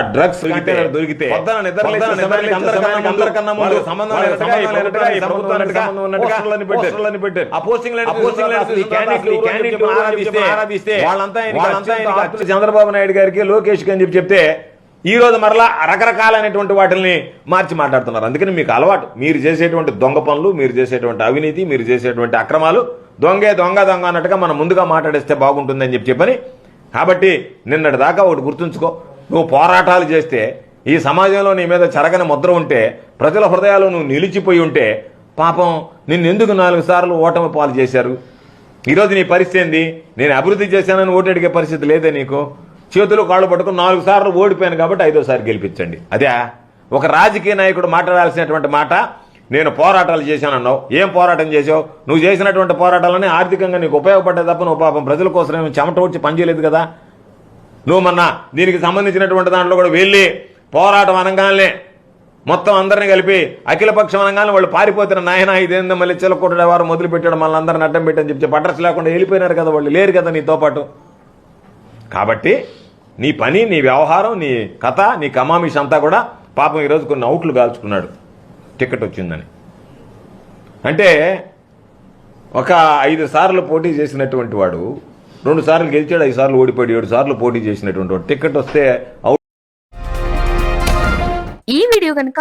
Drugs container దొరికితే చంద్రబాబు నాయుడు గారికి లోకేష్ అని చెప్పి చెప్తే ఈ రోజు మరలా రకరకాలైనటువంటి వాటిని మార్చి మాట్లాడుతున్నారు. అందుకని మీకు అలవాటు. మీరు చేసేటువంటి దొంగ పనులు మీరు చేసేటువంటి అవినీతి మీరు చేసేటువంటి అక్రమాలు దొంగే దొంగ దొంగ అన్నట్టుగా మనం ముందుగా మాట్లాడేస్తే బాగుంటుందని చెప్పి చెప్పని. కాబట్టి నిన్నటి దాకా ఒకటి గుర్తుంచుకో. నువ్వు పోరాటాలు చేస్తే ఈ సమాజంలో నీ మీద చెరగని ముద్ర ఉంటే ప్రజల హృదయాలు నువ్వు నిలిచిపోయి ఉంటే పాపం నిన్నెందుకు నాలుగు సార్లు ఓటమి పాలు చేశారు? ఈరోజు నీ పరిస్థితి ఏంది? నేను అభివృద్ధి చేశానని ఓటు అడిగే పరిస్థితి లేదే నీకు? చేతులు కాళ్ళు పట్టుకుని నాలుగు సార్లు ఓడిపోయాను కాబట్టి ఐదోసారి గెలిపించండి. అదే? ఒక రాజకీయ నాయకుడు మాట్లాడాల్సినటువంటి మాట నేను పోరాటాలు చేశానన్నావు. ఏం పోరాటం చేసావు నువ్వు చేసినటువంటి పోరాటాలని ఆర్థికంగా నీకు ఉపయోగపడ్డే తప్ప నువ్వు పాపం ప్రజల కోసం చెమట వచ్చి పనిచేయలేదు కదా? నువ్వు మొన్న దీనికి సంబంధించినటువంటి దాంట్లో కూడా వెళ్ళి పోరాటం అనగానే మొత్తం అందరిని కలిపి అఖిలపక్షం అనగానే వాళ్ళు పారిపోతున్న నాయన ఇదేందో మళ్ళీ చిలకొట్టే వారు మొదలు పెట్టాడు మళ్ళీ అందరిని అడ్డం పెట్టని చెప్పి అడ్రస్ లేకుండా వెళ్ళిపోయినారు కదా వాళ్ళు లేరు కదా నీతో పాటు. కాబట్టి నీ పని నీ వ్యవహారం నీ కథ నీ కమామిష్ అంతా కూడా పాపం ఈరోజు కొన్ని అవుట్లు కాల్చుకున్నాడు. టికెట్ వచ్చిందని. అంటే ఒక ఐదు సార్లు పోటీ చేసినటువంటి వాడు రెండు సార్లు గెలిచాడు ఐదు సార్లు ఓడిపోయాడు ఏడు సార్లు పోటీ చేసినటువంటి టికెట్ వస్తే అవుట్ ఈ వీడియో కనుక